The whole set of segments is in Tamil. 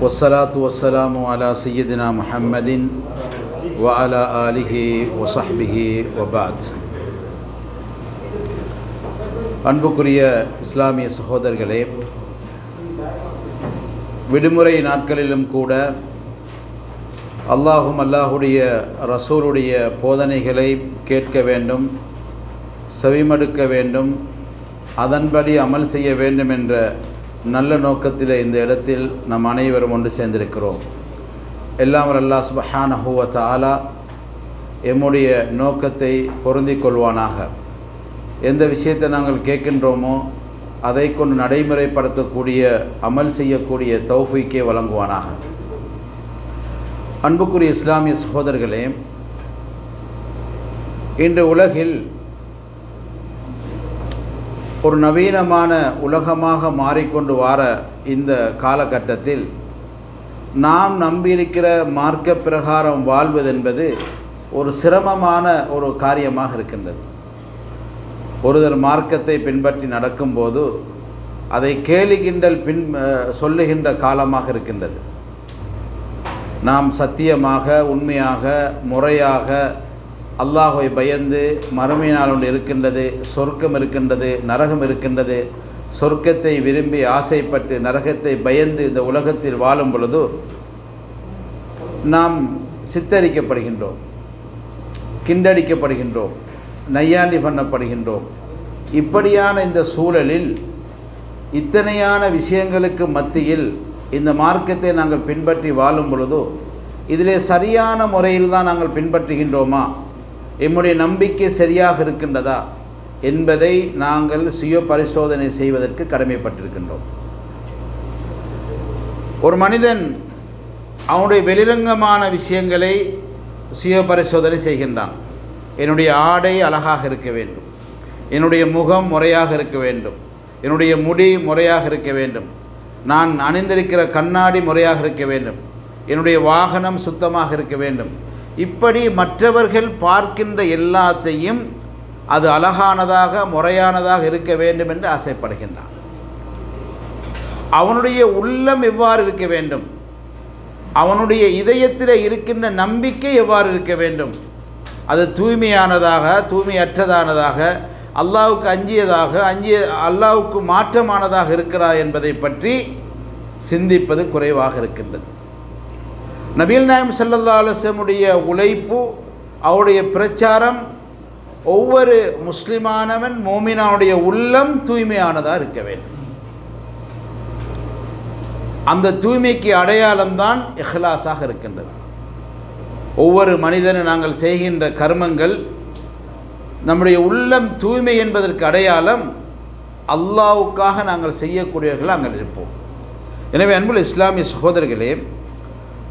والصلاة والسلام على سيدنا محمد وعلى آله وصحبه وبعد அன்புக்குரிய இஸ்லாமிய சகோதரர்களே விடுமுறை நாட்களிலும் கூட அல்லாஹும் அல்லாஹுடைய ரசூலுடைய போதனைகளை கேட்க வேண்டும் செவிமடுக்க வேண்டும் அதன்படி அமல் செய்ய வேண்டும் என்ற நல்ல நோக்கத்தில் இந்த இடத்தில் நம் அனைவரும் ஒன்று சேர்ந்திருக்கிறோம். எல்லாம் அல்லா சுபஹான ஹூவத் தாலா எம்முடைய நோக்கத்தை பொருந்தி கொள்வானாக. எந்த விஷயத்தை நாங்கள் கேட்கின்றோமோ அதை கொண்டு நடைமுறைப்படுத்தக்கூடிய அமல் செய்யக்கூடிய தௌஃபிக்கே வழங்குவானாக. அன்புக்குரிய இஸ்லாமிய சகோதரர்களே இன்று உலகில் ஒரு நவீனமான உலகமாக மாறிக்கொண்டு வார இந்த காலகட்டத்தில் நாம் நம்பியிருக்கிற மார்க்க பிரகாரம் வாழ்வதென்பது ஒரு சிரமமான ஒரு காரியமாக இருக்கின்றது. ஒருவர் மார்க்கத்தை பின்பற்றி நடக்கும்போது அதை கேலி கிண்டல் பின் சொல்லுகின்ற காலமாக இருக்கின்றது. நாம் சத்தியமாக உண்மையாக முறையாக அல்லாஹை பயந்து மறுமை நாள் ஒன்று இருக்கின்றது சொர்க்கம் இருக்கின்றது நரகம் இருக்கின்றது. சொர்க்கத்தை விரும்பி ஆசைப்பட்டு நரகத்தை பயந்து இந்த உலகத்தில் வாழும் பொழுது நாம் சித்தரிக்கப்படுகின்றோம் கிண்டடிக்கப்படுகின்றோம் நையாண்டி பண்ணப்படுகின்றோம். இப்படியான இந்த சூழலில் இத்தனையான விஷயங்களுக்கு மத்தியில் இந்த மார்க்கத்தை நாங்கள் பின்பற்றி வாழும் பொழுதோ இதிலே சரியான முறையில் தான் நாங்கள் பின்பற்றுகின்றோமா? எம்முடைய நம்பிக்கை சரியாக இருக்கின்றதா என்பதை நாங்கள் சுய பரிசோதனை செய்வதற்கு கடமைப்பட்டிருக்கின்றோம். ஒரு மனிதன் அவனுடைய வெளிரங்கமான விஷயங்களை சுய பரிசோதனை செய்கின்றான். என்னுடைய ஆடை அழகாக இருக்க வேண்டும். என்னுடைய முகம் முறையாக இருக்க வேண்டும். என்னுடைய முடி முறையாக இருக்க வேண்டும். நான் அணிந்திருக்கிற கண்ணாடி முறையாக இருக்க வேண்டும். என்னுடைய வாகனம் சுத்தமாக இருக்க வேண்டும். இப்படி மற்றவர்கள் பார்க்கின்ற எல்லாத்தையும் அது அழகானதாக முறையானதாக இருக்க வேண்டும் என்று ஆசைப்படுகின்றான். அவனுடைய உள்ளம் எவ்வாறு இருக்க வேண்டும்? அவனுடைய இதயத்தில் இருக்கின்ற நம்பிக்கை எவ்வாறு இருக்க வேண்டும்? அது தூய்மையானதாக தூய்மையற்றதானதாக அல்லாவுக்கு அஞ்சியதாக அஞ்சிய அல்லாவுக்கு மாற்றமானதாக இருக்கிறா என்பதை பற்றி சிந்திப்பது குறைவாக இருக்கின்றது. நபீல் நாயம் சல்லல்லா அலுவலமுடைய உழைப்பு அவருடைய பிரச்சாரம் ஒவ்வொரு முஸ்லிமானவன் மோமினாவுடைய உள்ளம் தூய்மையானதாக இருக்க வேண்டும். அந்த தூய்மைக்கு அடையாளம்தான் இஹ்லாஸாக இருக்கின்றது. ஒவ்வொரு மனிதனும் நாங்கள் செய்கின்ற கர்மங்கள் நம்முடைய உள்ளம் தூய்மை என்பதற்கு அடையாளம் அல்லாவுக்காக நாங்கள் செய்யக்கூடியவர்கள் அங்கே இருப்போம். எனவே அன்புள்ள இஸ்லாமிய சகோதரர்களே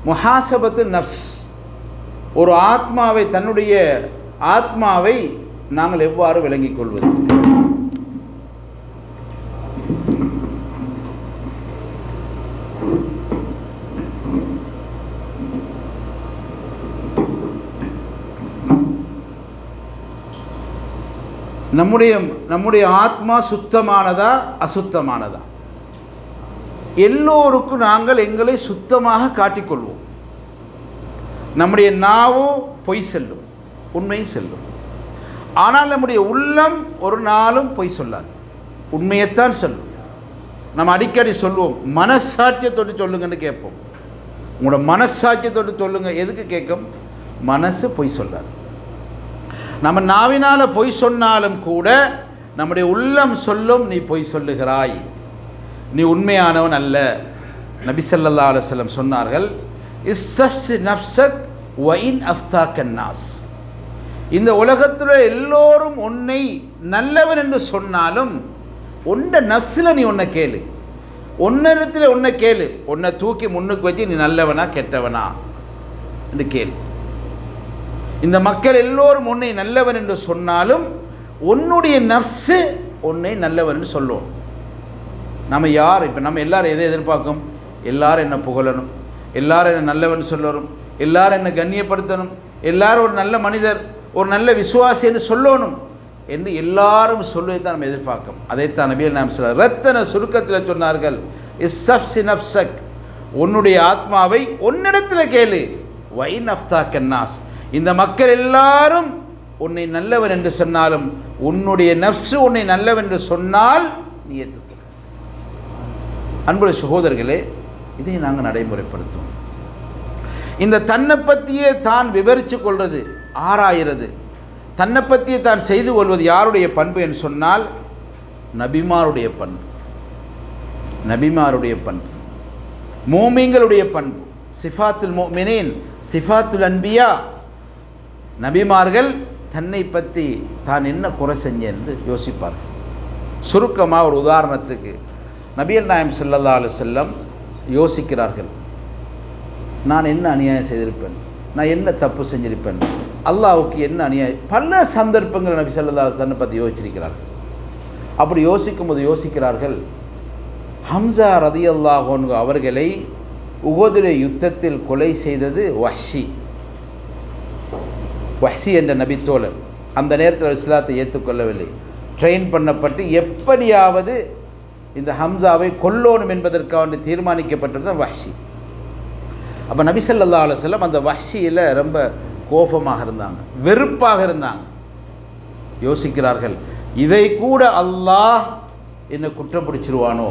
முஹாசபத்து நஃப்ஸ். ஒரு ஆத்மாவை தன்னுடைய ஆத்மாவை நாங்கள் எவ்வாறு விளங்கிக் கொள்வது? நம்முடைய நம்முடைய ஆத்மா சுத்தமானதா அசுத்தமானதா? எல்லோருக்கும் நாங்கள் எங்களை சுத்தமாக காட்டிக்கொள்வோம். நம்முடைய நாவும் பொய் செல்லும் உண்மை செல்லும். ஆனால் நம்முடைய உள்ளம் ஒரு நாளும் பொய் சொல்லாது. உண்மையைத்தான் சொல்லும். நம்ம அடிக்கடி சொல்லுவோம் மனசாட்சியத்தோடு சொல்லுங்கன்னு கேட்போம். உங்களோட மனசாட்சியத்தோடு சொல்லுங்கள் எதுக்கு கேட்கும்? மனசு பொய் சொல்லாது. நம்ம நாவினால் பொய் சொன்னாலும் கூட நம்முடைய உள்ளம் சொல்லும் நீ பொய் சொல்லுகிறாய். நீ உண்மையானவன் அல்ல. நபிசல்லா அலுவலம் சொன்னார்கள் இஸ்ஸப்ஸ் நப்சக் ஒயின் அஃப்தா கன்னாஸ் இந்த உலகத்தில் எல்லோரும் உன்னை நல்லவன் என்று சொன்னாலும் உன்ன நஃப்ஸில் நீ உன்னை கேளு. ஒன்னிடத்தில் உன்னை கேளு. உன்னை தூக்கி முன்னுக்கு வச்சு நீ நல்லவனா கெட்டவனா என்று கேளு. இந்த மக்கள் எல்லோரும் உன்னை நல்லவன் என்று சொன்னாலும் உன்னுடைய நஃப்ஸு உன்னை நல்லவன் என்று சொல்லுவோம். நம்ம யார்? இப்போ நம்ம எல்லாரும் எதை எதிர்பார்க்கும்? எல்லாரும் என்னை புகழணும். எல்லாரும் என்னை நல்லவன் சொல்லணும். எல்லாரும் என்னை கண்ணியப்படுத்தணும். எல்லாரும் ஒரு நல்ல மனிதர் ஒரு நல்ல விசுவாசி என்று சொல்லணும் என்று எல்லாரும் சொல்வதைத்தான் நம்ம எதிர்பார்க்கும். அதைத்தான் நபியல் நாம் சொல்ல ரத்தன சுருக்கத்தில் சொன்னார்கள் இஸ்ஸப்சி நப்சக் உன்னுடைய ஆத்மாவை உன்னிடத்தில் கேளு. வைன் நஃப்தா கன்னாஸ் இந்த மக்கள் எல்லாரும் உன்னை நல்லவன் என்று சொன்னாலும் உன்னுடைய நஃப்ஸு உன்னை நல்லவன் என்று சொன்னால் நீ ஏற்று அன்புள்ள சகோதரர்களே இதை நாங்கள் நடைமுறைப்படுத்துவோம். இந்த தன்னை பற்றியே தான் விவரித்து கொள்வது ஆராயிறது தன்னை பற்றியே தான் செய்து கொள்வது யாருடைய பண்பு என்று சொன்னால் நபிமாருடைய பண்பு. நபிமாருடைய பண்பு. மூமிங்களுடைய பண்பு. சிஃபாத்துல் மோமினேன் சிஃபாத்துல் அன்பியா நபிமார்கள் தன்னை பற்றி தான் என்ன குறை செஞ்சேன் என்று யோசிப்பார்கள். சுருக்கமாக ஒரு உதாரணத்துக்கு நபியல் நாயம் ஸல்லல்லாஹு அலு செல்லம் யோசிக்கிறார்கள். நான் என்ன அநியாயம் செய்திருப்பேன்? நான் என்ன தப்பு செஞ்சிருப்பேன்? அல்லாவுக்கு என்ன அநியாயம்? பல சந்தர்ப்பங்கள் நபி ஸல்லல்லாஹு தன்னை பற்றி யோசிச்சிருக்கிறார்கள் அப்படி யோசிக்கும்போது யோசிக்கிறார்கள் ஹம்சா ரதி அல்லாஹோன் அவர்களை உகதுரை யுத்தத்தில் கொலை செய்தது வஹ்ஷி. வஹ்ஷி என்ற நபித்தோழர் அந்த நேரத்தில் இஸ்லாத்தை ஏற்றுக்கொள்ளவில்லை. ட்ரெயின் பண்ணப்பட்டு எப்படியாவது இந்த ஹம்சாவை கொல்லோணும் என்பதற்காக தீர்மானிக்கப்பட்டது தான் வஹ்ஷி. அப்போ நபிசல்லா அலுவலம் அந்த வஹ்ஷியில் ரொம்ப கோபமாக இருந்தாங்க வெறுப்பாக இருந்தாங்க. யோசிக்கிறார்கள் இதை கூட அல்லாஹ் என்னை குற்றம் பிடிச்சிருவானோ?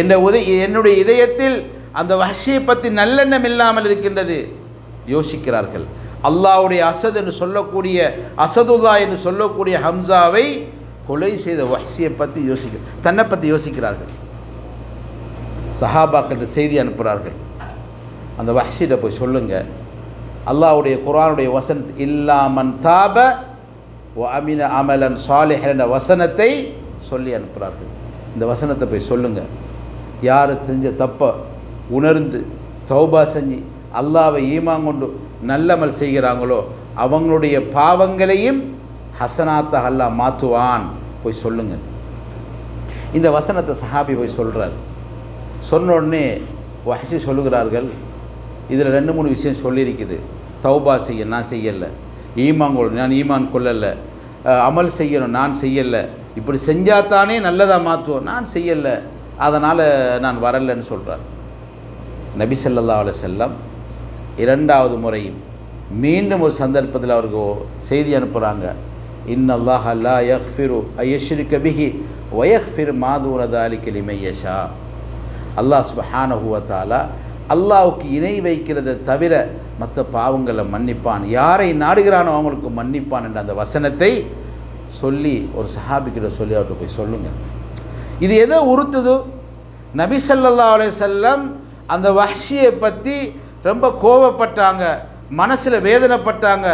என்ற உதய என்னுடைய இதயத்தில் அந்த வஹ்ஷியை பற்றி நல்லெண்ணம் இல்லாமல் இருக்கின்றது. யோசிக்கிறார்கள் அல்லாஹ்வுடைய அசத் என்று சொல்லக்கூடிய அசதுல்லா என்று சொல்லக்கூடிய ஹம்சாவை கொலை செய்த வஹ்ஷியை பற்றி யோசிக்க தன்னை பற்றி யோசிக்கிறார்கள். சஹாபாக்கிட்ட செய்தி அனுப்புகிறார்கள் அந்த வஹ்ஷியிட்ட போய் சொல்லுங்கள் அல்லாஹ்வுடைய குரானுடைய வசன் இல்லாமன் தாப ஓ அமின அமலன் சாலிஹ் என்ற வசனத்தை சொல்லி அனுப்புகிறார்கள் இந்த வசனத்தை போய் சொல்லுங்கள் யார் தெரிஞ்ச தப்பை உணர்ந்து தௌபா செஞ்சு அல்லாவை ஈமாங்கொண்டு நல்லமல் செய்கிறாங்களோ அவங்களுடைய பாவங்களையும் ஹசனாத்த அல்லாஹ் மாற்றுவான் போய் சொல்லுங்கள். இந்த வசனத்தை சஹாபி போய் சொல்கிறார் சொன்ன உடனே வஹசி சொல்லுகிறார்கள் இதில் ரெண்டு மூணு விஷயம் சொல்லியிருக்குது. தௌபா செய்ய நான் செய்யலை. ஈமான் கொள் நான் ஈமான் கொள்ளலை. அமல் செய்யணும் நான் செய்யலை. இப்படி செஞ்சால் தானே நல்லதாக மாற்றுவோம் நான் செய்யலை. அதனால் நான் வரலைன்னு சொல்கிறார் நபி ஸல்லல்லாஹு அலைஹி செல்லம் இரண்டாவது முறையும் மீண்டும் ஒரு சந்தர்ப்பத்தில் அவருக்கு ஓ- செய்தி அனுப்புகிறாங்க இன்னல்லாஹ் அல்லா யஹ்ஃபிரு ஐயஷ்ரிக்க கபிகி வயஹ்ஃபிர் மாதூர தாலிக்க லிமையஷா அல்லாஹ் சுபஹானஹுவத்தாலா அல்லாவுக்கு இணை வைக்கிறதை தவிர மற்ற பாவங்களை மன்னிப்பான். யாரை நாடுகிறானோ அவங்களுக்கு மன்னிப்பான் என்ற அந்த வசனத்தை சொல்லி ஒரு சஹாபிக்கிட்ட சொல்லி அவர்கிட்ட போய் சொல்லுங்கள் இது எதை உறுத்துதோ? நபி சல்லா அலே செல்லம் அந்த வஹ்ஷியை பற்றி ரொம்ப கோவப்பட்டாங்க. மனசில் வேதனைப்பட்டாங்க.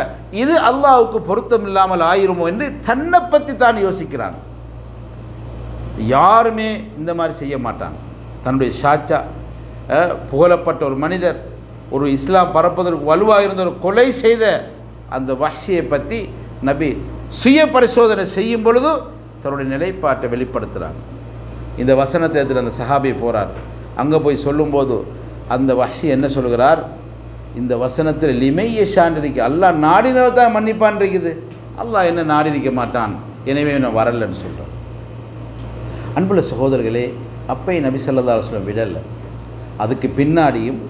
இது அல்லாவுக்கு பொருத்தம் இல்லாமல் ஆயிருமோ என்று தன்னை பற்றி தான் யோசிக்கிறாங்க. யாருமே இந்த மாதிரி செய்ய மாட்டாங்க. தன்னுடைய சாச்சா புகழப்பட்ட ஒரு மனிதர் ஒரு இஸ்லாம் பரப்பதற்கு வலுவாக இருந்த ஒரு கொலை செய்த அந்த வஹ்ஷியை பற்றி நபி சுய பரிசோதனை செய்யும் பொழுது தன்னுடைய நிலைப்பாட்டை வெளிப்படுத்துகிறாங்க இந்த வசனத்தை எடுத்துகிட்டு அந்த சஹாபி போகிறார் அங்கே போய் சொல்லும்போது அந்த வஹ்ஷி என்ன சொல்கிறார்? இந்த வசனத்தில் லிமைய சான்றிருக்கு அல்லாஹ் நாடினவர் தான் மன்னிப்பான் இருக்குது அல்லாஹ் என்ன நாடினிக்க மாட்டான்? எனவே நான் வரலன்னு சொல்கிறார் அன்புள்ள சகோதரர்களே அப்பை நபி ஸல்லல்லாஹு சொல்ல விடலை விடல. அதுக்கு பின்னாடியும்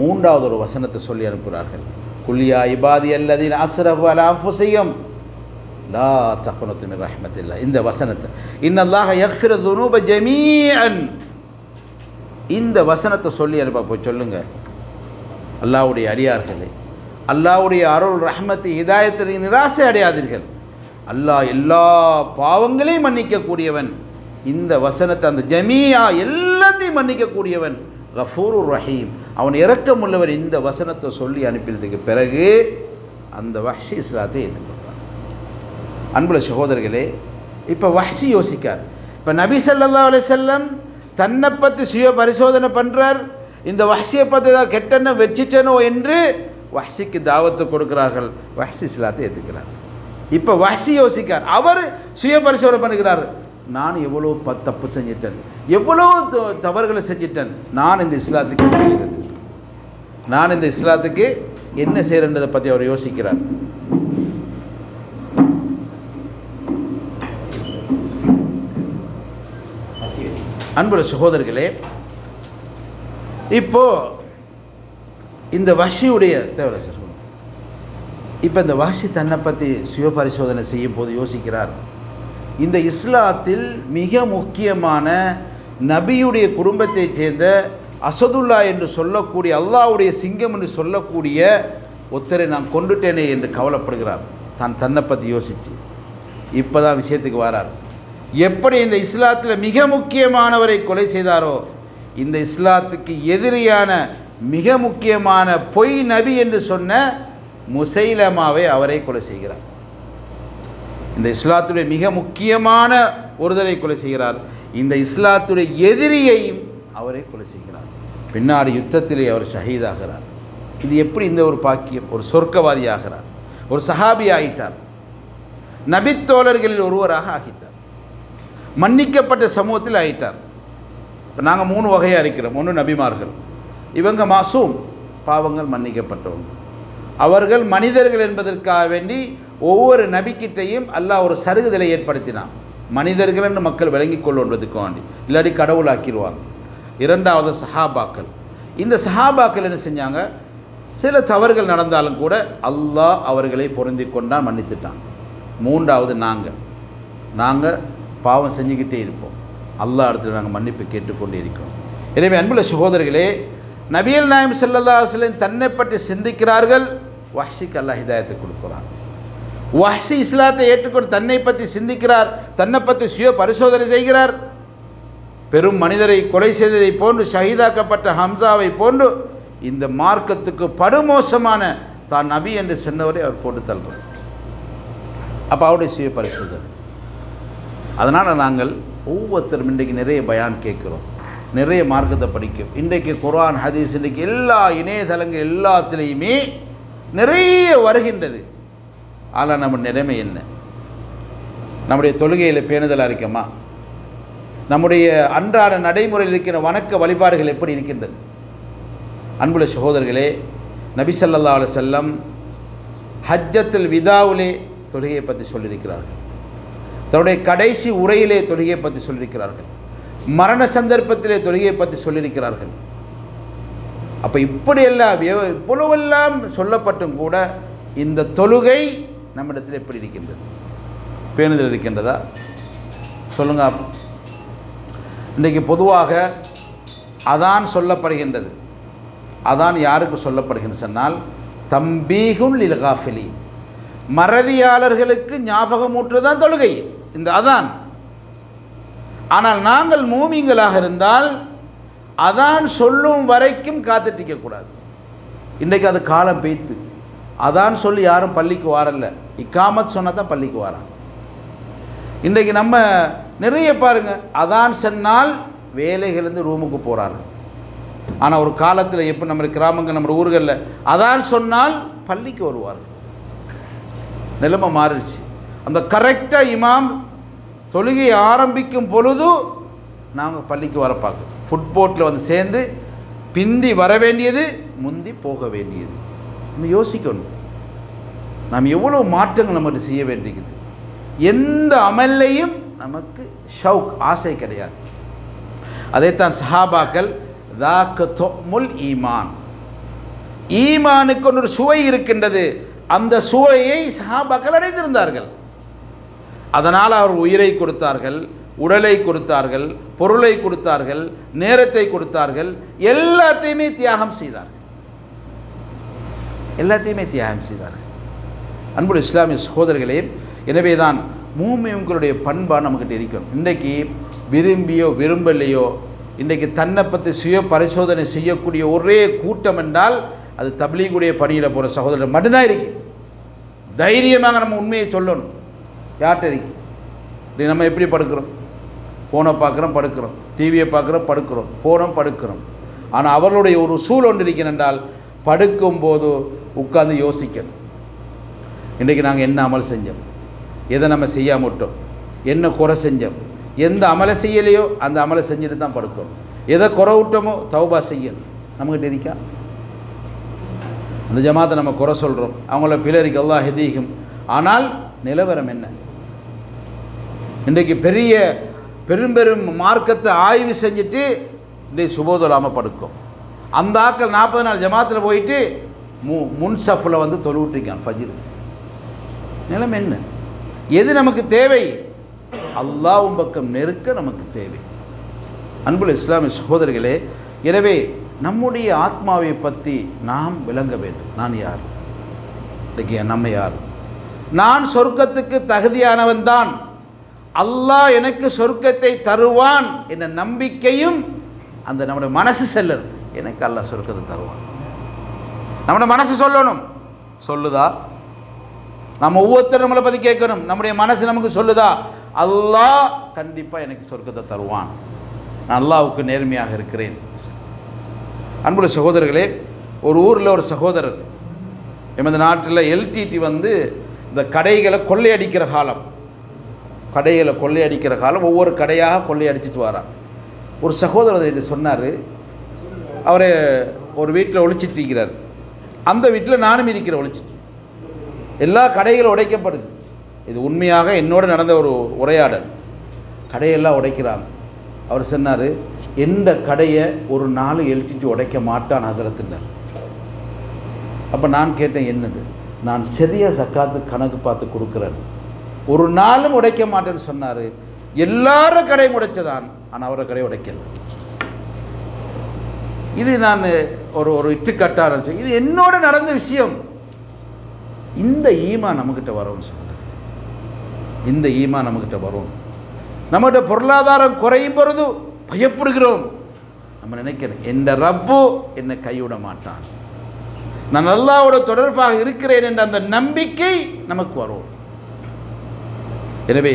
மூன்றாவது ஒரு வசனத்தை சொல்லி அனுப்புகிறார்கள். குல்யா இபாதி அல்லதின் அஸ்ரஃபு அலா அன்ஃபுஸிஹிம் லா தக்னத்து மின் ரஹ்மத்தில்லா இந்த வசனத்தை இன்னல்லாஹ யக்ஃபிர ذுனூப ஜமீஅன். இந்த வசனத்தை சொல்லி அனுப்ப போய் சொல்லுங்கள் அல்லாவுடைய அடியார்களே அல்லாவுடைய அருள் ரஹ்மத்து ஹிதாயத்தை நிராசை அடையாதீர்கள். அல்லாஹ் எல்லா பாவங்களையும் மன்னிக்கக்கூடியவன். இந்த வசனத்தை அந்த ஜமியா எல்லாத்தையும் மன்னிக்கக்கூடியவன். கஃபூரு ரஹீம். அவன் இரக்கமுள்ளவன் இந்த வசனத்தை சொல்லி அனுப்பினதுக்கு பிறகு அந்த வஹ்ஷி இஸ்லாத்தை ஏற்றுக்கொண்டான். அன்புல சகோதரர்களே இப்போ வஹ்ஷி யோசிக்கார். இப்போ நபி சல்லா அலி செல்லம் தன்னை பற்றி சுய பரிசோதனை பண்ணுறார் இந்த வஹ்ஷியை பற்றி ஏதாவது கெட்டன வச்சிட்டனோ என்று வஹ்ஷிக்கு தாவத்து கொடுக்கிறார்கள். வசி இஸ்லாத்தை ஏற்றுக்கிறார் இப்போ வஹ்ஷி யோசிக்கார் அவர் சுய பரிசோதனை பண்ணுகிறார். நான் எவ்வளோ ப தப்பு செஞ்சிட்டேன். எவ்வளோ த- தவறுகளை செஞ்சிட்டேன். நான் இந்த இஸ்லாத்துக்கு என்ன செய்கிறது நான் இந்த இஸ்லாத்துக்கு என்ன செய்கிறன்றதை பற்றி அவர் யோசிக்கிறார். அன்புள்ள சகோதரர்களே இப்போ இந்த வஷியுடைய தேவை சார். இப்போ இந்த வாசி தன்னை பற்றி சுய பரிசோதனை செய்யும் போது யோசிக்கிறார். இந்த இஸ்லாத்தில் மிக முக்கியமான நபியுடைய குடும்பத்தைச் சேர்ந்த அசதுல்லா என்று சொல்லக்கூடிய அல்லாஹ்வுடைய சிங்கம் என்று சொல்லக்கூடிய ஒருத்தரை நான் கொண்டுட்டேனே என்று கவலைப்படுகிறார். தான் தன்னை பற்றி யோசித்து இப்போ தான் விஷயத்துக்கு வரார். எப்படி இந்த இஸ்லாத்தில் மிக முக்கியமானவரை கொலை செய்தாரோ இந்த இஸ்லாத்துக்கு எதிரியான மிக முக்கியமான பொய் நபி என்று சொன்ன முசைலமாவை அவரை கொலை செய்கிறார். இந்த இஸ்லாத்துடைய மிக முக்கியமான ஒருதலை கொலை செய்கிறார். இந்த இஸ்லாத்துடைய எதிரியையும் அவரை கொலை செய்கிறார். பின்னாடி யுத்தத்திலே அவர் ஷஹீதாகிறார். இது எப்படி இந்த ஒரு பாக்கியம்? ஒரு சொர்க்கவாதி ஆகிறார் ஒரு சஹாபி ஆயிட்டார். நபித்தோழர்களில் ஒருவராக ஆகிட்டார். மன்னிக்கப்பட்ட சமூகத்தில் ஆயிட்டார். இப்போ நாங்கள் மூணு வகையாக இருக்கிறோம். ஒன்று நபிமார்கள். இவங்க மாசூம் பாவங்கள் மன்னிக்கப்பட்டவங்க. அவர்கள் மனிதர்கள் என்பதற்காக வேண்டி ஒவ்வொரு நபிக்கிட்டையும் அல்லாஹ் ஒரு சருகுதலை ஏற்படுத்தினான். மனிதர்கள் என்று மக்கள் விளங்கி கொள்வதற்கு வேண்டி. இல்லாட்டி கடவுளாக்கிடுவாங்க இரண்டாவது சஹாபாக்கள். இந்த சஹாபாக்கள் என்ன செஞ்சாங்க? சில தவறுகள் நடந்தாலும் கூட அல்லாஹ் அவர்களை பொருந்தி கொண்டான் மன்னித்துட்டான். மூன்றாவது நாங்கள் நாங்கள் பாவம் செஞ்சுக்கிட்டே இருப்போம். அல்லா இடத்துல நாங்கள் மன்னிப்பு கேட்டுக்கொண்டே இருக்கிறோம் எனவே அன்புள்ள சகோதரர்களே நபியல் நாயம் செல்லல்லா அலைஹி தன்னை பற்றி சிந்திக்கிறார்கள். வஹ்ஷிக்கு அல்லாஹ் ஹிதாயத்தை கொடுக்குறான். வஹ்ஷி இஸ்லாத்தை ஏற்றுக்கொண்டு தன்னை பற்றி சிந்திக்கிறார் தன்னை பற்றி சுய பரிசோதனை செய்கிறார். பெரும் மனிதரை கொலை செய்ததை போன்று ஷஹீதாக்கப்பட்ட ஹம்சாவை போன்று இந்த மார்க்கத்துக்கு படுமோசமான தான் நபி என்று சொன்னவரை அவர் போட்டு தள்ளுறார். அப்போ அவருடைய சுய பரிசோதனை. அதனால் நாங்கள் ஒவ்வொருத்தரும் இன்றைக்கு நிறைய பயான் கேட்குறோம். நிறைய மார்க்கத்தை படிக்கும் இன்றைக்கு குரான் ஹதீஸ் இன்றைக்கு எல்லா இணையதளங்கள் எல்லாத்துலேயுமே நிறைய வருகின்றது. ஆனால் நம்ம நிலைமை என்ன? நம்முடைய தொழுகையில் பேணுதலாக இருக்கமா? நம்முடைய அன்றாட நடைமுறையில் இருக்கிற வணக்க வழிபாடுகள் எப்படி இருக்கின்றது? அன்புள்ள சகோதரர்களே நபி சல்லா அலைஹி ஹஜ்ஜத்தில் ஹஜ்ஜத்துல் தொழுகையை பற்றி சொல்லியிருக்கிறார்கள். தன்னுடைய கடைசி உரையிலே தொழுகையை பற்றி சொல்லியிருக்கிறார்கள். மரண சந்தர்ப்பத்திலே தொழுகையை பற்றி சொல்லியிருக்கிறார்கள். அப்போ இப்படியெல்லாம் இவ்வளவெல்லாம் சொல்லப்பட்டும் கூட இந்த தொழுகை நம்மிடத்தில் எப்படி இருக்கின்றது? பேணுதல் இருக்கின்றதா? சொல்லுங்க இன்றைக்கு பொதுவாக அதான் சொல்லப்படுகின்றது. அதான் யாருக்கு சொல்லப்படுகின்ற சொன்னால் தம்பீகும் லிலகாஃபிலி மறதியாளர்களுக்கு ஞாபகமூற்று தான் தொழுகை. இந்த அதான். ஆனால் நாங்கள் மூமிங்களாக இருந்தால் அதான் சொல்லும் வரைக்கும் காத்துட்டிக்க கூடாது. இன்றைக்கு அது காலம் பெய்த்து அதான் சொல்லி யாரும் பள்ளிக்கு வாரல இக்காமத் சொன்னால் தான் பள்ளிக்கு வராங்க இன்றைக்கு நம்ம நிறைய பாருங்க. அதான் சொன்னால் வேலைகள்லேருந்து ரூமுக்கு போகிறார்கள் ஆனால் ஒரு காலத்தில் எப்போ நம்ம கிராமங்கள் நம்ம ஊர்களில் அதான் சொன்னால் பள்ளிக்கு வருவார்கள். நிலைமை மாறிடுச்சு. அந்த கரெக்டாக இமாம் தொழுகை ஆரம்பிக்கும் பொழுது நாங்கள் பள்ளிக்கு வர பார்க்கணும் ஃபுட்போர்ட்டில் வந்து சேர்ந்து பிந்தி வர வேண்டியது முந்தி போக வேண்டியது. நம்ம யோசிக்கணும். நாம் எவ்வளோ மாற்றங்கள் நம்மகிட்ட செய்ய வேண்டியது எந்த அமல்லையும் நமக்கு ஷவுக் ஆசை கிடையாது. அதைத்தான் சஹாபாக்கள் தாக்க தொமுல் ஈமான். ஈமானுக்கு ஒரு சுவை இருக்கின்றது. அந்த சுவையை சஹாபாக்கள் அடைந்திருந்தார்கள். அதனால் அவர் உயிரை கொடுத்தார்கள் உடலை கொடுத்தார்கள் பொருளை கொடுத்தார்கள் நேரத்தை கொடுத்தார்கள் எல்லாத்தையுமே தியாகம் செய்தார்கள். எல்லாத்தையுமே தியாகம் செய்தார்கள். அன்புள்ள இஸ்லாமிய சகோதரர்களே எனவே தான் மூமியங்களுடைய பண்பாக நம்மக்கிட்ட இருக்கணும் இன்றைக்கு விரும்பியோ விரும்பலையோ இன்றைக்கு தன்னை பற்றி சுய பரிசோதனை செய்யக்கூடிய ஒரே கூட்டம் என்றால் அது தபிலீகுடைய பணியில் போகிற சகோதரர் மட்டும்தான் இருக்கு. தைரியமாக நம்ம உண்மையை சொல்லணும். யார்கிட்ட இருக்கு? நம்ம எப்படி படுக்கிறோம்? ஃபோனை பார்க்குறோம் படுக்கிறோம். டிவியை பார்க்குறோம் படுக்கிறோம். போனோம் படுக்கிறோம். ஆனால் அவர்களுடைய ஒரு சூழ் ஒன்று இருக்கிறது என்றால் படுக்கும்போது உட்கார்ந்து யோசிக்கணும். இன்றைக்கி நாங்கள் என்ன அமல் செஞ்சோம்? எதை நம்ம செய்யாம விட்டோம்? என்ன குறை செஞ்சோம்? எந்த அமலை செய்யலையோ அந்த அமலை செஞ்சுட்டு தான் படுக்கணும். எதை குறை விட்டோமோ தௌபா செய்யணும். நம்மகிட்ட இருக்கா? அந்த ஜமாத்தை நம்ம குறை சொல்கிறோம் அவங்கள பிளரிக்கு எல்லாம் ஹெதீகும் ஆனால் நிலவரம் என்ன? இன்றைக்கு பெரிய பெரும் பெரும் மார்க்கத்தை ஆய்வு செஞ்சுட்டு இன்றைக்கு சுபோதலாமல் படுக்கும். அந்த ஆக்கள் நாற்பது நாள் ஜமாத்தில் போயிட்டு மு முன் சஃபில் வந்து தொழுவிட்டுருக்கான் ஃபஜில் நிலம் என்ன? எது நமக்கு தேவை? அல்லாவும் பக்கம் நெருக்க நமக்கு தேவை. அன்புள்ள இஸ்லாமிய சகோதரர்களே எனவே நம்முடைய ஆத்மாவை பற்றி நாம் விளங்க வேண்டும். நான் யார்? இன்றைக்கு நம்ம யார்? நான் சொர்க்கத்துக்கு தகுதியானவன் தான். அல்லாஹ் எனக்கு சொர்க்கத்தை தருவான் என்ற நம்பிக்கையும் அந்த நம்முடைய மனசு செல்லர் எனக்கு அல்லாஹ் சொர்க்கத்தை தருவான். நம்முடைய மனசு சொல்லணும். சொல்லுதா? நம்ம ஒவ்வொருத்தரும் நம்மளை பற்றி கேட்கணும். நம்முடைய மனசு நமக்கு சொல்லுதா? அல்லாஹ் கண்டிப்பாக எனக்கு சொர்க்கத்தை தருவான். நான் அல்லாவுக்கு நேர்மையாக இருக்கிறேன். அன்புள்ள சகோதரர்களே ஒரு ஊரில் ஒரு சகோதரர் எமது நாட்டில் எல்டிடி வந்து இந்த கடைகளை கொள்ளையடிக்கிற காலம். கடைகளை கொள்ளையடிக்கிற காலம் ஒவ்வொரு கடையாக கொள்ளையடிச்சிட்டு வரான். ஒரு சகோதரர் என்று சொன்னார். அவரை ஒரு வீட்டில் ஒழிச்சிட்டு இருக்கிறார். அந்த வீட்டில் நானும் இருக்கிறேன் ஒழிச்சிட்டு எல்லா கடைகளும் உடைக்கப்படுது. இது உண்மையாக என்னோடு நடந்த ஒரு உரையாடல். கடையெல்லாம் உடைக்கிறாங்க அவர் சொன்னார் எந்த கடையை ஒரு நாலு எழுத்திட்டு உடைக்க மாட்டான் ஹசரத்துன்னார். அப்போ நான் கேட்டேன் என்னது? நான் சரியாக சக்காத்து கணக்கு பார்த்து கொடுக்குறேன். ஒரு நாளும் உடைக்க மாட்டேன்னு சொன்னார். எல்லாரும் கடையும் உடைச்சதான் ஆனால் அவரை கடை உடைக்கல. இது நான் ஒரு ஒரு இட்டுக்கட்டாக இருந்துச்சு. இது என்னோட நடந்த விஷயம். இந்த ஈமா நம்மக்கிட்ட வரும்னு சொல்லுது. இந்த ஈமா நம்மக்கிட்ட வரும். நம்மகிட்ட பொருளாதாரம் குறையும் பொழுது பயப்படுகிறோம். நம்ம நினைக்கிறேன் எந்த ரப்பு என்னை கைவிட மாட்டான். நான் அல்லாவோட தொடர்பாக இருக்கிறேன் என்ற அந்த நம்பிக்கை நமக்கு வரும். எனவே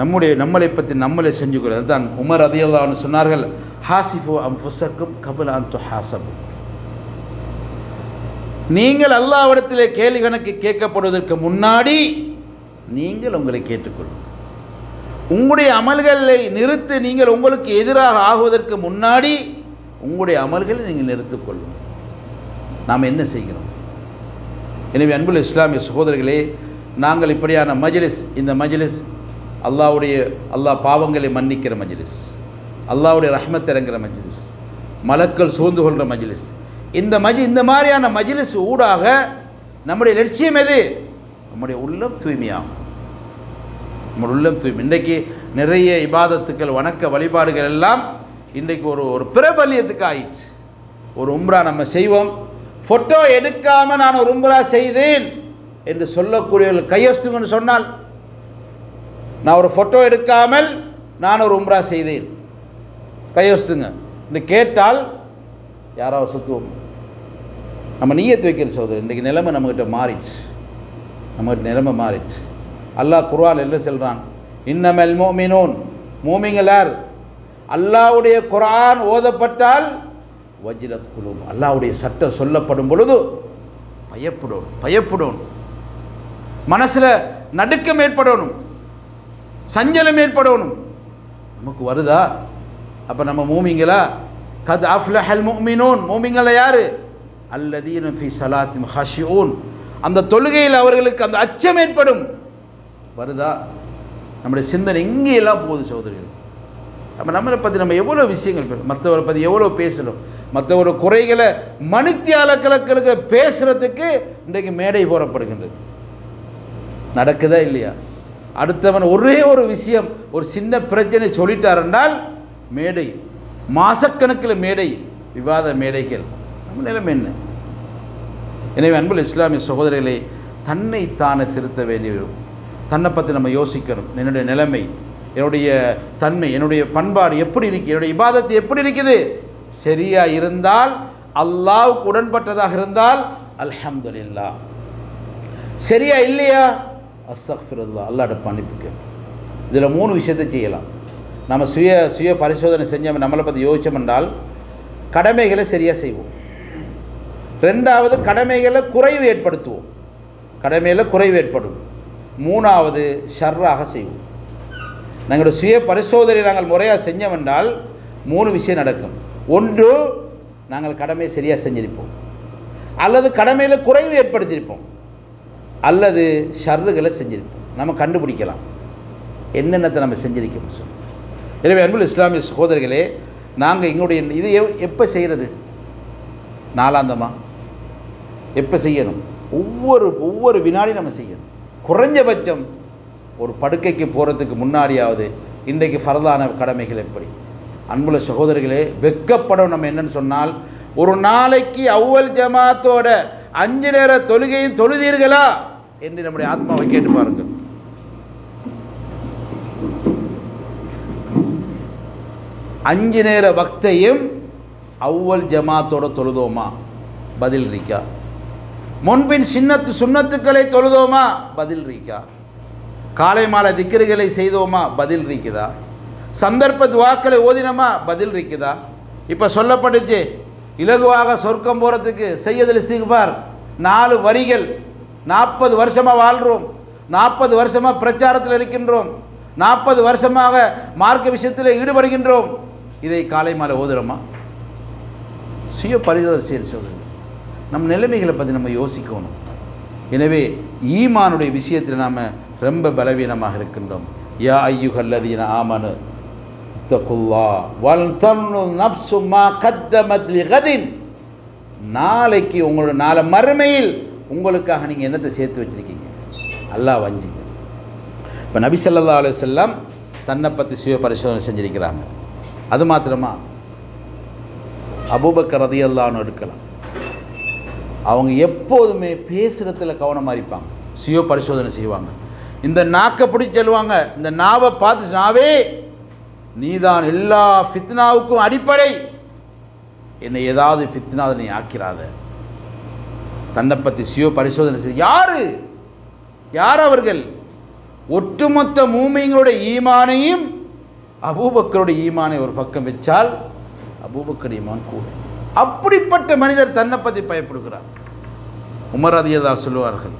நம்முடைய நம்மளை பற்றி நம்மளை செஞ்சுக்கிறோம் அதுதான் உமர் அதியல்லான்னு சொன்னார்கள் ஹாசிஃபு அம்புசக்கும் கபல் அந்து ஹாசபு நீங்கள் அல்லாவிடத்திலே கேள்வி கணக்கு கேட்கப்படுவதற்கு முன்னாடி நீங்கள் உங்களை கேட்டுக்கொள்ளுங்கள். உங்களுடைய அமல்களை நிறுத்து நீங்கள் உங்களுக்கு எதிராக ஆகுவதற்கு முன்னாடி உங்களுடைய அமல்களை நீங்கள் நிறுத்திக்கொள்ளுங்கள் நாம் என்ன செய்கிறோம்? எனவே அன்புள்ள இஸ்லாமிய சகோதரர்களே நாங்கள் இப்படியான மஜ்லிஸ் இந்த மஜ்லிஸ் அல்லாவுடைய அல்லாஹ் பாவங்களை மன்னிக்கிற மஜ்லிஸ். அல்லாவுடைய ரஹ்மத் இறங்குற மஜ்லிஸ். மலக்கள் சூழ்ந்து கொள்கிற மஜ்லிஸ். இந்த மஜி இந்த மாதிரியான மஜ்லிஸ் ஊடாக நம்முடைய லட்சியம் எது? நம்முடைய உள்ளம் தூய்மையாகும். நம்முடைய உள்ளம் தூய்மை. இன்றைக்கு நிறைய இபாதத்துக்கள் வணக்க வழிபாடுகள் எல்லாம் இன்றைக்கு ஒரு ஒரு பிரபல்யத்துக்கு ஆயிடுச்சு ஒரு உம்ரா நம்ம செய்வோம். ஃபோட்டோ எடுக்காமல் நான் ஒரு உம்ரா செய்தேன் என்று சொல்லக்கூடியவர்கள் கையஸ்துங்கன்னு சொன்னால் நான் ஒரு ஃபோட்டோ எடுக்காமல் நான் ஒரு உம்ரா செய்தேன். கையெழுத்துங்க என்று கேட்டால் யாராவது சுற்றுவோம் நம்ம நீயத்து வைக்கிற சோதரி இன்றைக்கு நிலைமை நம்மக்கிட்ட மாறிடுச்சு. நம்மகிட்ட நிலைமை மாறிடுச்சு. அல்லாஹ் குர்ஆன் என்ன சொல்கிறான் இன்னமல் மோமினோன். மோமிங்களார் அல்லாவுடைய குரான் ஓதப்பட்டால் வஜ்ரத் குழு அல்லாவுடைய சட்டம் சொல்லப்படும் பொழுது பயப்படணும் பயப்படணும். மனசில் நடுக்கம் ஏற்படணும். சஞ்சலம் ஏற்படணும். நமக்கு வருதா? அப்போ நம்ம மூமிங்களா? கத் அஃப்லஹல் மூமினோன் மூமிங்கள யார்? அல்லதீன் ஃபி சலாத்தின் ஹஷியூன் அந்த தொழுகையில் அவர்களுக்கு அந்த அச்சம் ஏற்படும். வருதா? நம்முடைய சிந்தனை எங்கேயெல்லாம் போகுது சோதரிகள் அப்போ நம்மளை பற்றி நம்ம எவ்வளோ விஷயங்கள் பேச மற்றவரை பற்றி எவ்வளோ பேசணும்? மற்றவரோட குறைகளை மனுத்தியால கலக்களுக்கு பேசுகிறதுக்கு இன்றைக்கு மேடை போடப்படுகின்றது. நடக்குதா இல்லையா? அடுத்தவன் ஒரே ஒரு விஷயம் ஒரு சின்ன பிரச்சனை சொல்லிட்டார் என்றால் மேடை. மாசக்கணக்கில் மேடை விவாத மேடைகள். நம்ம நிலைமை என்ன? எனவே அன்புல் இஸ்லாமிய சகோதரிகளை தன்னை தானே திருத்த வேண்டியவரும் தன்னை பற்றி நம்ம யோசிக்கணும். என்னுடைய நிலைமை என்னுடைய தன்மை என்னுடைய பண்பாடு எப்படி இருக்கு என்னுடைய இபாதத்து எப்படி இருக்குது? சரியா இருந்தால் அல்லாவுக்கு உடன்பட்டதாக இருந்தால் அல்ஹம்துல்லா சரியா இல்லையா? அஸ்தக்ஃபிருல்லா அல்லாட்ட மன்னிப்பு கேட்போம். இதில் மூணு விஷயத்தை செய்யலாம். நம்ம சுய சுய பரிசோதனை செஞ்சோம் நம்மளை பற்றி யோசிச்சோம் என்றால் கடமைகளை சரியாக செய்வோம். ரெண்டாவது கடமைகளை குறைவு ஏற்படுத்துவோம். கடமையில் குறைவு ஏற்படும். மூணாவது ஷர்ராக செய்வோம். நாங்களுடைய சுய பரிசோதனை நாங்கள் முறையாக செஞ்சோம் என்றால் மூணு விஷயம் நடக்கும். ஒன்று நாங்கள் கடமையை சரியாக செஞ்சிருப்போம். அல்லது கடமையில் குறைவு ஏற்படுத்தியிருப்போம். அல்லது ஷர்றுகளை செஞ்சிருப்போம். நம்ம கண்டுபிடிக்கலாம். என்னென்னத்தை நம்ம செஞ்சிருக்கோம் சொல்லி. எனவே அன்புல் இஸ்லாமிய சகோதரர்களே நாங்கள் எங்களுடைய இது எப்போ செய்கிறது நாலாந்தமா எப்போ செய்யணும்? ஒவ்வொரு ஒவ்வொரு வினாடி நம்ம செய்யணும். குறைஞ்சபட்சம் ஒரு படுக்கைக்கு போகிறதுக்கு முன்னாடியாவது இன்றைக்கு ஃபரதான கடமைகள் எப்படி? அன்புள்ள சகோதரிகளே வெக்கப்படும் நம்ம என்னன்னு சொன்னால் ஒரு நாளைக்கு அவ்வல் ஜமாத்தோட அஞ்சு நேர தொழுகையும் தொழுதீர்களா? என்று நம்முடைய ஆத்மாவை கேட்டு பாருங்கள். அஞ்சு நேர பக்தையும் அவ்வல் ஜமாத்தோட தொழுதோமா? பதில் ரீக்கா முன்பின் சின்னத்து சுண்ணத்துக்களை தொழுதோமா? பதில் ரீக்கா காலை மாலை திக்கிரிகளை செய்தோமா? பதில் இருக்குதா? சந்தர்ப்ப துவாக்களை ஓதினோமா? பதில் இருக்குதா? இப்போ சொல்லப்பட்டுச்சு இலகுவாக சொர்க்கம் போகிறதுக்கு செய்யதில் இஸ்திக்பார் நாலு வரிகள் நாற்பது வருஷமாக வாழ்கிறோம் நாற்பது வருஷமாக பிரச்சாரத்தில் இருக்கின்றோம் நாற்பது வருஷமாக மார்க்க விஷயத்தில் ஈடுபடுகின்றோம். இதை காலை மாலை ஓதுறோமா? சுய பரிசோதனை செய்ய சொல்லுங்கள். நம் நிலைமைகளை பற்றி நம்ம யோசிக்கணும். எனவே ஈமானுடைய விஷயத்தில் நாம் ரொம்ப பலவீனமாக இருக்கின்றோம். யா ஐயுகல்லதீன ஆமனு தகுல்லா வல் தன்னு நப்சு மா கத்தமத் நாளைக்கு உங்களோட நாளை மறுமையில் உங்களுக்காக நீங்கள் என்னத்தை சேர்த்து வச்சுருக்கீங்க? அல்லாஹ் வஞ்சிங்க. இப்போ நபி சொல்லா அலைஹி செல்லாம் தன்னை பற்றி சுய பரிசோதனை செஞ்சுருக்கிறாங்க. அது மாத்திரமா? அபூபக்கர் ரதியல்லான்னு எடுக்கலாம். அவங்க எப்போதுமே பேசுகிறதுல கவனமாக இருப்பாங்க. சுய பரிசோதனை செய்வாங்க. இந்த நாக்கை பிடிச்சி சொல்லுவாங்க இந்த நாவை பார்த்து நாவே நீதான் எல்லா ஃபித்னாவுக்கும் அடிப்படை. என்னை ஏதாவது ஃபித்னாவை நீ ஆக்கிறாத தன்னை பற்றி சுய பரிசோதனை செய்ய யார்? யார் அவர்கள்? ஒட்டுமொத்த மூமிங்களோட ஈமானையும் அபூபக்கருடைய ஈமானை ஒரு பக்கம் வச்சால் அபூபக்கர் ஈமான் கூட அப்படிப்பட்ட மனிதர் தன்னை பற்றி பயப்படுகிறார். உமர் அதியதான் சொல்லுவார்கள்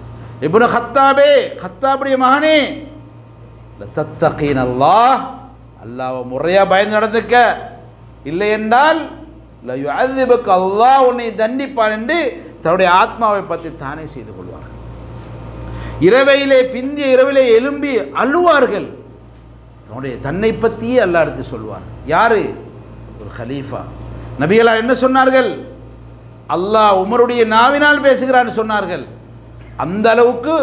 இப்னு ஹத்தாபே ஹத்தாபுடைய மகனே தத்தகீன் அல்லாஹ் அல்லாவை முறையாக பயந்து நடந்துக்க. இல்லை என்றால் அல்லாஹ் உன்னை தண்டிப்பான் என்று தன்னுடைய ஆத்மாவை பற்றி தானே செய்து கொள்வார்கள். இரவையிலே பிந்திய இரவிலே எழும்பி அழுவார்கள். தன்னுடைய தன்னை பற்றியே அல்லா எடுத்து சொல்வார். யாரு? ஒரு ஹலீஃபா நபிகளா என்ன சொன்னார்கள்? அல்லாஹ் உமருடைய நாவினால் பேசுகிறான்னு சொன்னார்கள். அந்த அளவுக்கு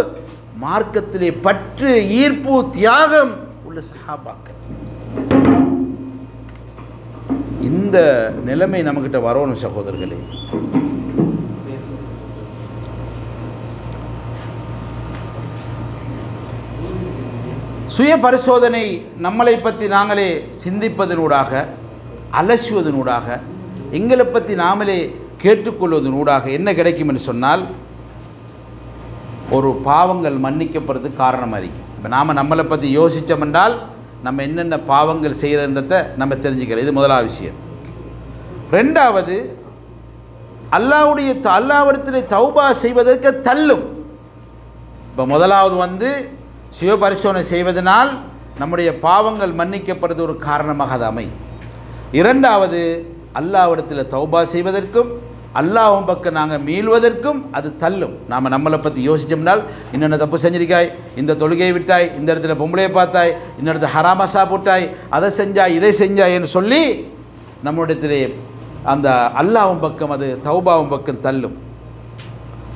மார்க்கத்திலே பற்று ஈர்ப்பு தியாகம் உள்ள சஹாபாக்கள். இந்த நிலைமை நம்மக்கிட்ட வரணும் சகோதரர்களே. சுய பரிசோதனை நம்மளை பற்றி நாங்களே சிந்திப்பதனூடாக அலசுவதனூடாக எங்களை பற்றி நாமளே கேட்டுக்கொள்வதனூடாக என்ன கிடைக்கும் என்று சொன்னால் ஒரு பாவங்கள் மன்னிக்கப்படுறதுக்கு காரணமாக இருக்கும். இப்போ நாம் நம்மளை பற்றி யோசித்தோம் என்றால் நம்ம என்னென்ன பாவங்கள் செய்கிறன்றதை நம்ம தெரிஞ்சுக்கிறோம். இது முதலாவது விஷயம். ரெண்டாவது அல்லாவுடைய அல்லாவிடத்தில் தௌபா செய்வதற்கு தள்ளும். இப்போ முதலாவது வந்து சிவபரிசோதனை செய்வதனால் நம்முடைய பாவங்கள் மன்னிக்கப்படுறது ஒரு காரணமாக அது அமை இரண்டாவது அல்லாவிடத்தில் தௌபா செய்வதற்கும் அல்லாஹும் பக்கம் நாங்கள் மீள்வதற்கும் அது தள்ளும். நாம் நம்மளை பற்றி யோசித்தோம்னால் இன்னொன்று தப்பு செஞ்சிருக்காய்? இந்த தொழுகையை விட்டாய் இந்த இடத்துல பொம்பளையை பார்த்தாய் இந்த இடத்துல ஹராமசா போட்டாய் அதை செஞ்சாய் இதை செஞ்சாய் என்று சொல்லி நம்முடையத்திலே அந்த அல்லாவும் பக்கம் அது தௌபாவும் பக்கம் தள்ளும்.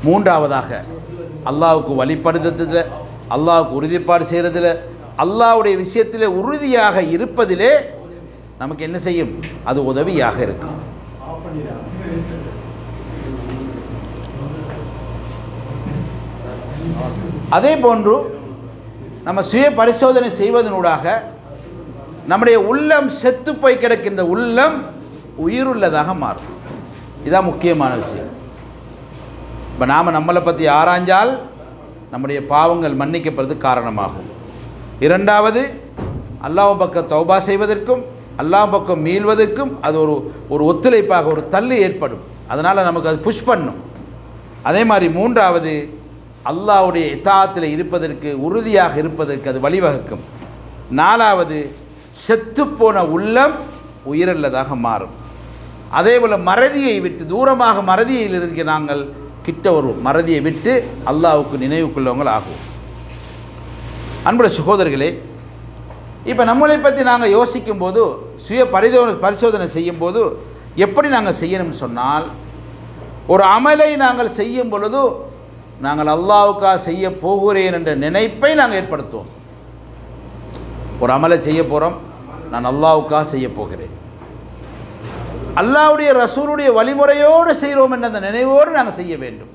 மூன்றாவதாக அல்லாவுக்கு வழிபடுத்துறதுல அல்லாவுக்கு உறுதிப்பாடு செய்கிறதுல அல்லாவுடைய விஷயத்தில் உறுதியாக இருப்பதிலே நமக்கு என்ன செய்யும்? அது உதவியாக இருக்கும். அதே போன்று நம்ம சுய பரிசோதனை செய்வதனூடாக நம்முடைய உள்ளம் செத்து போய் கிடக்கின்ற உள்ளம் உயிருள்ளதாக மாறும். இதான் முக்கியமான விஷயம். இப்போ நாம் நம்மளை பற்றி ஆராய்ஞ்சால் நம்முடைய பாவங்கள் மன்னிக்கப்படுறது காரணமாகும். இரண்டாவது அல்லாஹ் பக்கம் தௌபா செய்வதற்கும் அல்லாஹ் பக்கம் மீள்வதற்கும் அது ஒரு ஒரு ஒத்துழைப்பாக ஒரு தள்ளு ஏற்படும். அதனால் நமக்கு அது புஷ் பண்ணும். அதே மாதிரி மூன்றாவது அல்லாஹ்வுடைய இத்தாத்தில் இருப்பதற்கு உறுதியாக இருப்பதற்கு அது வழிவகுக்கும். நாலாவது செத்துப்போன உள்ளம் உயிரல்லதாக மாறும். அதே போல் மறதியை விட்டு தூரமாக மறதியில் இருக்க நாங்கள் கிட்ட வருவோம் மறதியை விட்டு அல்லாவுக்கு நினைவுக்குள்ளவங்கள் ஆகும் அன்புடைய சகோதரர்களே இப்போ நம்மளை பற்றி நாங்கள் யோசிக்கும்போது சுய பரிதோ பரிசோதனை செய்யும்போது எப்படி நாங்கள் செய்யணும்னு சொன்னால் ஒரு அமலை நாங்கள் செய்யும் பொழுது நாங்கள் அல்லாவுக்காக செய்ய போகிறேன் என்ற நினைப்பை நாங்கள் ஏற்படுத்துவோம். ஒரு அமலை செய்ய போகிறோம் நான் அல்லாவுக்காக செய்ய போகிறேன். அல்லாவுடைய ரசூலுடைய வழிமுறையோடு செய்கிறோம் என்ற அந்த நினைவோடு நாங்கள் செய்ய வேண்டும்.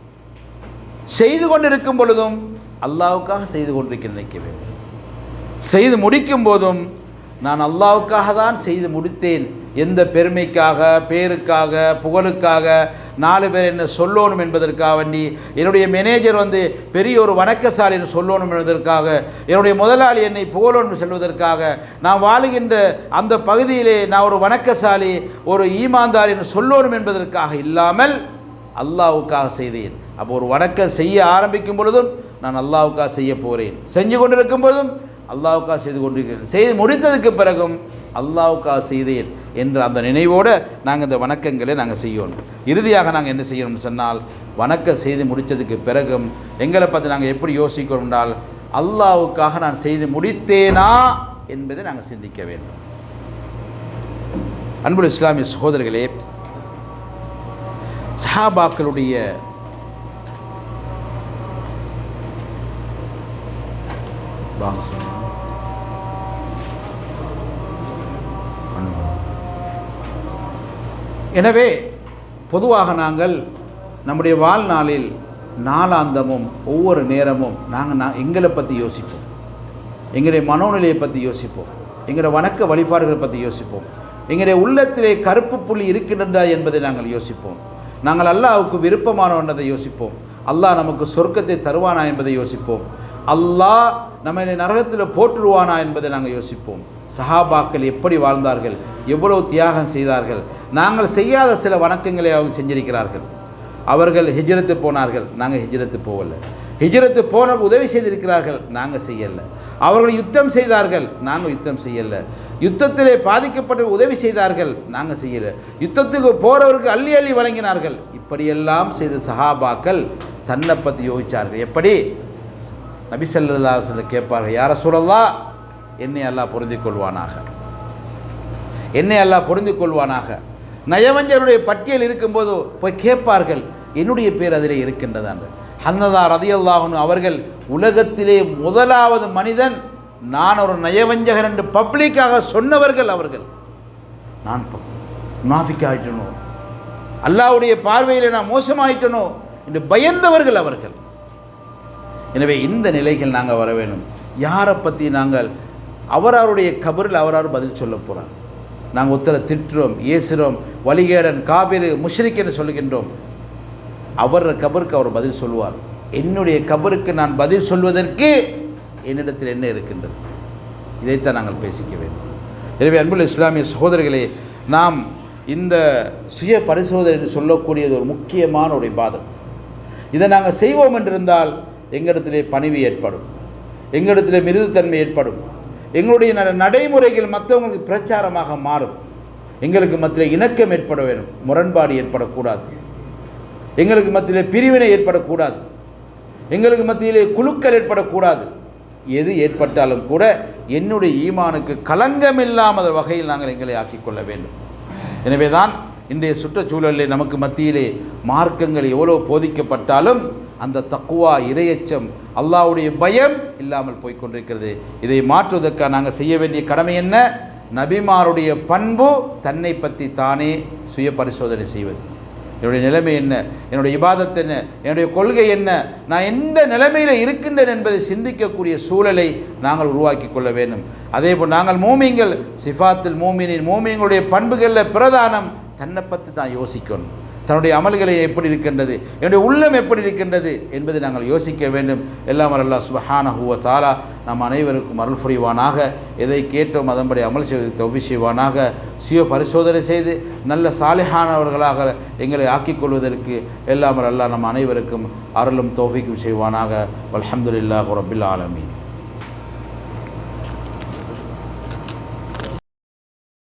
செய்து கொண்டிருக்கும் பொழுதும் அல்லாவுக்காக செய்து கொண்டிருக்க நினைக்க வேண்டும். செய்து முடிக்கும் போதும் நான் அல்லாவுக்காக தான் செய்து முடித்தேன். எந்த பெருமைக்காக பேருக்காக புகழுக்காக நாலு பேர் என்ன சொல்லணும் என்பதற்காக வேண்டி என்னுடைய மேனேஜர் வந்து பெரிய ஒரு வணக்கசாலின்னு சொல்லணும் என்பதற்காக என்னுடைய முதலாளி என்னை புகழணும் செல்வதற்காக நான் வாழுகின்ற அந்த பகுதியிலே நான் ஒரு வணக்கசாலி ஒரு ஈமான்தாரின்னு சொல்லணும் என்பதற்காக இல்லாமல் அல்லாவுக்காக செய்தேன். அப்போ ஒரு வணக்கம் செய்ய ஆரம்பிக்கும் பொழுதும் நான் அல்லாவுக்காக செய்ய போகிறேன் செஞ்சு கொண்டிருக்கும் பொழுதும் அல்லாவுக்காக செய்து கொண்டிருக்கிறேன். செய்து முடித்ததுக்கு பிறகும் அல்லாவுக்காக செய்தேன் என்ற அந்த நினைவோடு நாங்கள் இந்த வணக்கங்களை நாங்கள் செய்யணும் இறுதியாக நாங்கள் என்ன செய்யணும்னு சொன்னால் வணக்கம் செய்து முடித்ததுக்கு பிறகும் எங்களை பற்றி நாங்கள் எப்படி யோசிக்கிறோம் என்றால் அல்லாவுக்காக நான் செய்து முடித்தேனா என்பதை நாங்கள் சிந்திக்க வேண்டும். அன்பு இஸ்லாமிய சகோதரர்களே சஹாபாக்களுடைய வாங்க எனவே பொதுவாக நாங்கள் நம்முடைய வாழ்நாளில் நாளாந்தமும் ஒவ்வொரு நேரமும் நாங்கள் நான் எங்களை பற்றி யோசிப்போம். எங்களுடைய மனோநிலையை பற்றி யோசிப்போம். எங்களுடைய வணக்க வழிபாடுகளை பற்றி யோசிப்போம். எங்களுடைய உள்ளத்திலே கருப்பு புள்ளி இருக்கின்றதா என்பதை நாங்கள் யோசிப்போம். நாங்கள் அல்லாஹ்வுக்கு விருப்பமானவன்றதை யோசிப்போம். அல்லாஹ் நமக்கு சொர்க்கத்தை தருவானா என்பதை யோசிப்போம். அல்லாஹ் நம்மளை நரகத்தில் போட்டுருவானா என்பதை நாங்கள் யோசிப்போம். சஹாபாக்கள் எப்படி வாழ்ந்தார்கள்? எவ்வளவு தியாகம் செய்தார்கள்? நாங்கள் செய்யாத சில வணக்கங்களை அவங்க செஞ்சிருக்கிறார்கள். அவர்கள் ஹிஜ்ரத்து போனார்கள். நாங்கள் ஹிஜ்ரத்து போகலை. ஹிஜ்ரத்து போனவர்கள் உதவி செய்திருக்கிறார்கள். நாங்கள் செய்யலை. அவர்கள் யுத்தம் செய்தார்கள். நாங்கள் யுத்தம் செய்யலை. யுத்தத்திலே பாதிக்கப்பட்ட உதவி செய்தார்கள். நாங்கள் செய்யலை. யுத்தத்துக்கு போகிறவருக்கு அள்ளி அள்ளி வழங்கினார்கள். இப்படியெல்லாம் செய்த சஹாபாக்கள் தன்னை பற்றி யோசித்தார்கள் எப்படி? நபி ஸல்லல்லாஹு கேட்பார்கள் யார சொல்லலா என்னை அல்லாஹ் பொருந்தி கொள்வானாக என்னை அல்லாஹ் பொருந்தி கொள்வானாக நயவஞ்சருடைய பட்டியல் இருக்கும்போது போய் கேட்பார்கள் என்னுடைய பேர் அதிலே இருக்கின்றதான் ஹன்னதா ரதியல்லாஹன் அவர்கள் உலகத்திலே முதலாவது மனிதன் நான் ஒரு நயவஞ்சகர் என்று பப்ளிக்காக சொன்னவர்கள் அவர்கள். நான் முனாஃபிக் ஆயிட்டனோ அல்லாஹ்வுடைய பார்வையில் நான் மோசமாயிட்டனோ என்று பயந்தவர்கள் அவர்கள். எனவே இந்த நிலைகள் நாங்கள் வர வேணும் யாரை பற்றி நாங்கள் அவரவருடைய கபரில் அவரவர் பதில் சொல்ல போகிறார் நாங்கள் ஒருத்தரை திட்டுறோம் ஏசுகிறோம் வலிகேடன் காவிரி முஷ்ரிக் சொல்லுகின்றோம் அவர் கபருக்கு அவர் பதில் சொல்வார். என்னுடைய கபருக்கு நான் பதில் சொல்வதற்கு என்னிடத்தில் என்ன இருக்கின்றது? இதைத்தான் நாங்கள் பேசிக்க வேண்டும். எனவே அன்புள்ள இஸ்லாமிய சகோதரர்களே நாம் இந்த சுய பரிசோதனை என்று சொல்லக்கூடியது ஒரு முக்கியமான ஒரு பாதத் இதை நாங்கள் செய்வோம் என்றிருந்தால் எங்களிடத்திலே பணிவு ஏற்படும். எங்களிடத்திலே மிருதுத்தன்மை ஏற்படும். எங்களுடைய நடைமுறைகள் மற்றவங்களுக்கு பிரச்சாரமாக மாறும். எங்களுக்கு மத்தியில் இணக்கம் ஏற்பட வேணும். முரண்பாடு ஏற்படக்கூடாது. எங்களுக்கு மத்தியிலே பிரிவினை ஏற்படக்கூடாது. எங்களுக்கு மத்தியிலே குழுக்கள் ஏற்படக்கூடாது. எது ஏற்பட்டாலும் கூட என்னுடைய ஈமானுக்கு களங்கமில்லாத வகையில் நாங்கள் எங்களை ஆக்கிக்கொள்ள வேண்டும். எனவே தான் இன்றைய சுற்றுச்சூழலில் நமக்கு மத்தியிலே மார்க்கங்கள் எவ்வளோ போதிக்கப்பட்டாலும் அந்த தக்குவா இரையச்சம் அல்லாவுடைய பயம் இல்லாமல் போய்கொண்டிருக்கிறது இதை மாற்றுவதற்காக நாங்கள் செய்ய வேண்டிய கடமை என்ன? நபிமாருடைய பண்பு தன்னை பற்றி தானே சுய பரிசோதனை செய்வது. என்னுடைய நிலைமை என்ன? என்னுடைய இபாதத் என்ன? என்னுடைய கொள்கை என்ன? நான் எந்த நிலைமையில் இருக்கின்றேன் என்பதை சிந்திக்கக்கூடிய சூழலை நாங்கள் உருவாக்கி கொள்ள வேண்டும். அதேபோல் நாங்கள் மூமிங்கள் சிஃபாத்தில் மூமினின் மூமிங்களுடைய பண்புகளில் பிரதானம் தன்னை பற்றி தான் யோசிக்கணும். தன்னுடைய அமல்களை எப்படி இருக்கின்றது என்னுடைய உள்ளம் எப்படி இருக்கின்றது என்பதை நாங்கள் யோசிக்க வேண்டும். எல்லாம் அல்லா சுபஹானஹு வ நம் அனைவருக்கும் அருள் புரிவானாக. எதை கேட்டோம் அதன்படி அமல் செய்வது தௌபி செய்வானாக. சுய பரிசோதனை செய்து நல்ல சாலிஹானவர்களாக எங்களை ஆக்கிக் கொள்வதற்கு எல்லாம் அல்லா நம் அனைவருக்கும் அருளும் தோஃபிக்கும் செய்வானாக. வல்ஹம்துலில்லாஹி ரபில் ஆலமீன்.